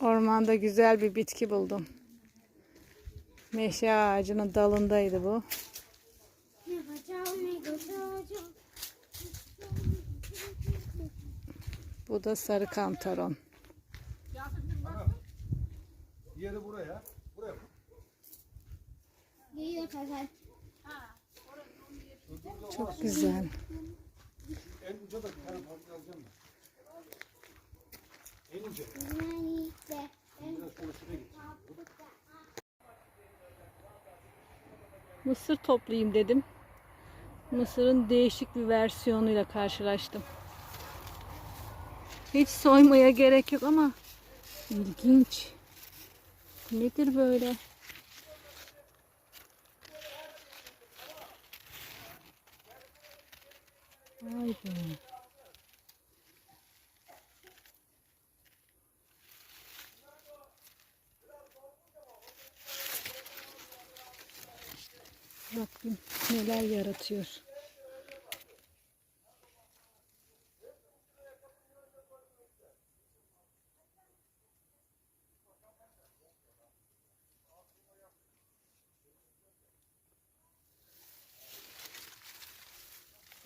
Ormanda güzel bir bitki buldum. Meşe ağacının dalındaydı bu. Bu da sarı kantaron. Yeri buraya. Buraya. Kazan. Çok güzel. En uca da bir tane parça alacağım ben. Mısır toplayayım dedim. Mısırın değişik bir versiyonuyla karşılaştım. Hiç soymaya gerek yok ama ilginç. Nedir böyle? Vay be. Rabbim neler yaratıyor.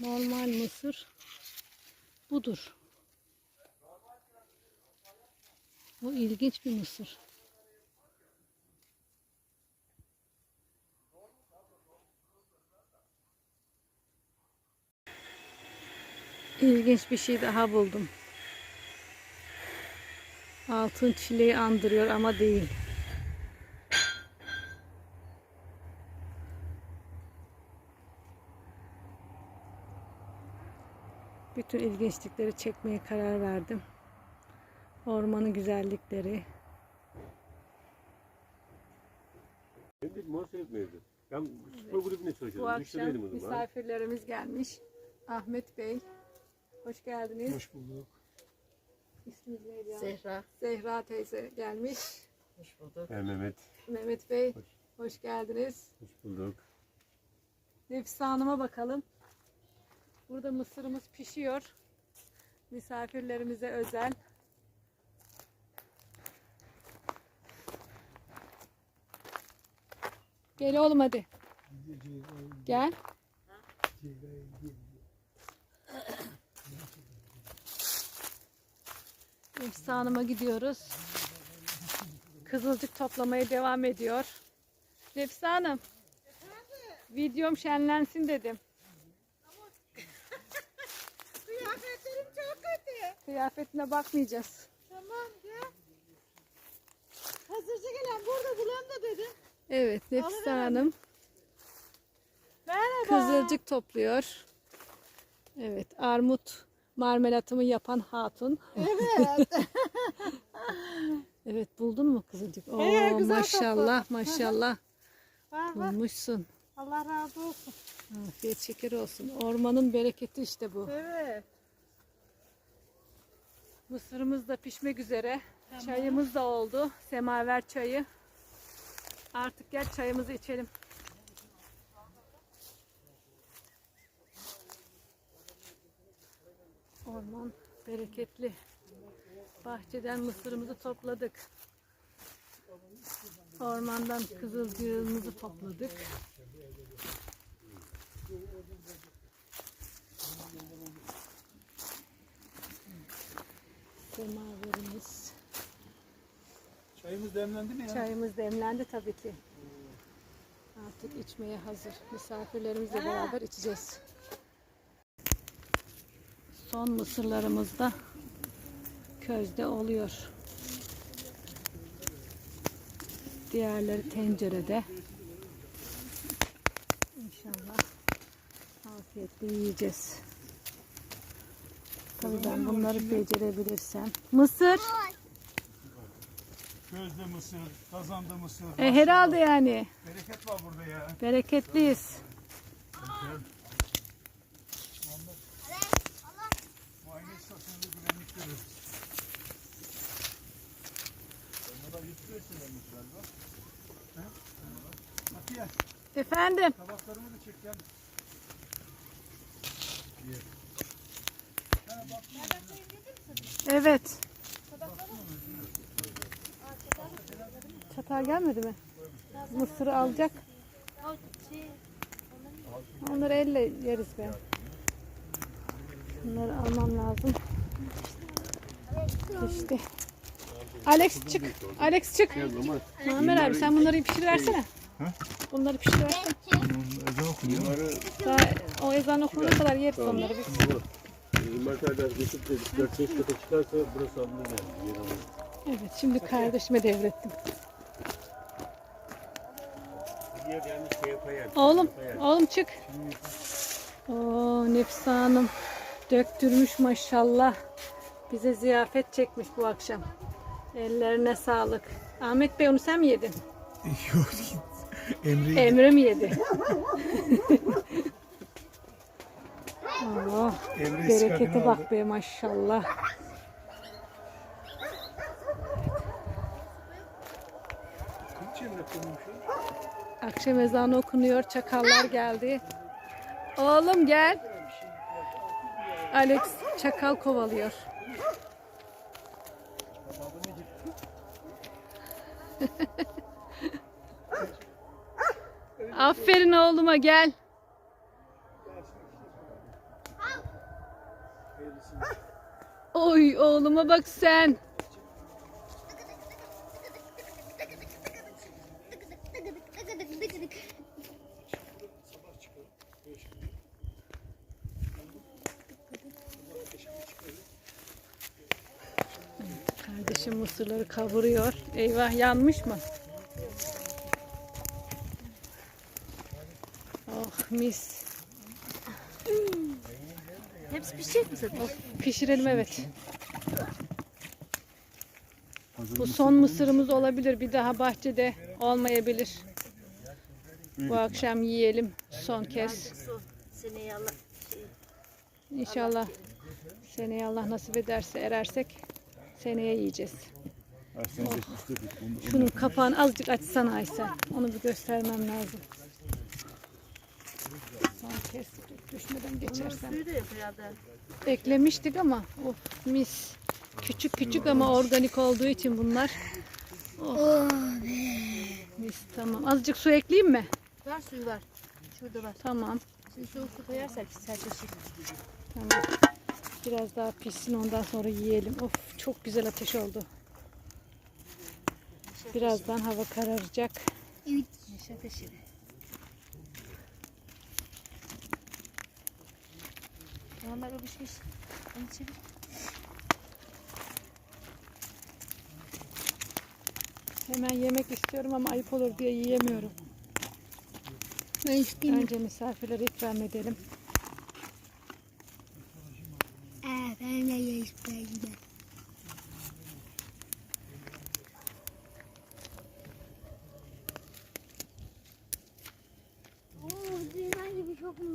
Normal mısır budur. Bu ilginç bir mısır. İlginç bir şey daha buldum. Altın çileği andırıyor ama değil. Bütün ilginçlikleri çekmeye karar verdim. Ormanın güzellikleri. Ben mor seyretmeydi. Ben spor Bu çalışıyordum. akşam o zaman. misafirlerimiz gelmiş. Ahmet Bey, hoş geldiniz. Hoş bulduk. İsminiz neydi ya? Zehra. Zehra teyze gelmiş. Hoş bulduk. Ben Mehmet. Mehmet Bey, hoş geldiniz. Hoş bulduk. Nefise Hanım'a bakalım. Burada mısırımız pişiyor. Misafirlerimize özel. Gel oğlum hadi. Gel. Nefise Hanım'a gidiyoruz. Kızılcık toplamaya devam ediyor. Nefise Hanım. Videom şenlensin dedim. Kıyafetlerim çok kötü. Kıyafetine bakmayacağız. Tamam gel. Hazırcı gelen burada bulan da dedim. Evet Nefise Hanım Merhaba. kızılcık topluyor. Evet armut marmelatımı yapan hatun. Evet. Evet buldun mu kızılcık? Oo, Ee, güzel maşallah maşallah var var. bulmuşsun. Allah razı olsun. Afiyet şeker olsun. Ormanın bereketi işte bu. Evet. Mısırımız da pişmek üzere. Çayımız da oldu. Semaver çayı. Artık gel çayımızı içelim. Orman bereketli. Bahçeden mısırımızı topladık. Ormandan kızılcığımızı topladık. Semaverimiz. Çayımız demlendi mi ya? Çayımız demlendi tabii ki. Artık içmeye hazır. Misafirlerimizle beraber içeceğiz. Son mısırlarımız da közde oluyor. Diğerleri tencerede. İnşallah afiyetle yiyeceğiz. Tabii ben bunları becerebilirsem. Mısır. Közde mısır, kazanda mısır. E, herhalde yani. Bereket var burada ya. Bereketliyiz. Muayene Efendim. tabaklarımı da çek gel. Evet. Çatal gelmedi mi? Mısırı alacak. Onları elle yeriz be. Bunları almam lazım. İşte. Alex çık. Alex çık. Muammer abi sen bunları pişiriversene. Bunları pişiriversene. Ezan okunuyor. Daha o ezan okunana kadar yeriz onları biz. Markardan geçip de 4-5 kata çıkarsa burası alınır yani. Evet şimdi kardeşime devrettim. Oğlum, oğlum çık. Oo Nefise Hanım döktürmüş maşallah. Bize ziyafet çekmiş bu akşam. Ellerine sağlık. Ahmet Bey onu sen mi yedin? Yok. Emre Emre mi yedi? Oo, Emre berekete bak be maşallah. Akşam ezanı okunuyor. Çakallar geldi. Oğlum gel. Alex çakal kovalıyor. Aferin oğluma gel. Oy oğluma bak sen. Kardeşim mısırları kavuruyor. Eyvah yanmış mı? Oh mis. Hepsi pişecek mi zaten? Pişirelim evet. Bu son mısırımız olabilir. Bir daha bahçede olmayabilir. Bu akşam yiyelim son kez. Allah İnşallah seneye Allah nasip ederse erersek seneye yiyeceğiz. Şunun kapağını azıcık açsana Aysel. Onu bir göstermem lazım. Son kez düşmeden geçersem. suyu da yapıyor da. Eklemiştik ama of mis. Küçük küçük ama organik olduğu için bunlar. Oh. Mis tamam. Azıcık su ekleyeyim mi? Var suyu var. Şurada var. Tamam. Şimdi soğuk su koyarsak sertleşir. Tamam. Biraz daha pişsin ondan sonra yiyelim. Of çok güzel ateş oldu. Birazdan hava kararacak. Neşe ateşi. Normal o pişmiş. Onu çevir. Hemen yemek istiyorum ama ayıp olur diye yiyemiyorum. Ben. Önce misafirlere ikram edelim. Ben de istemiyorum. Oo, dünya gibi çok mu?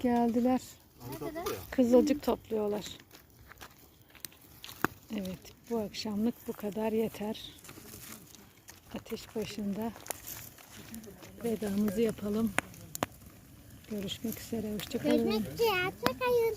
Geldiler. Kızılcık topluyorlar. Evet, bu akşamlık bu kadar yeter. Ateş başında vedamızı yapalım. Görüşmek üzere, hoşçakalın. Görüşmek üzere. Çakayın.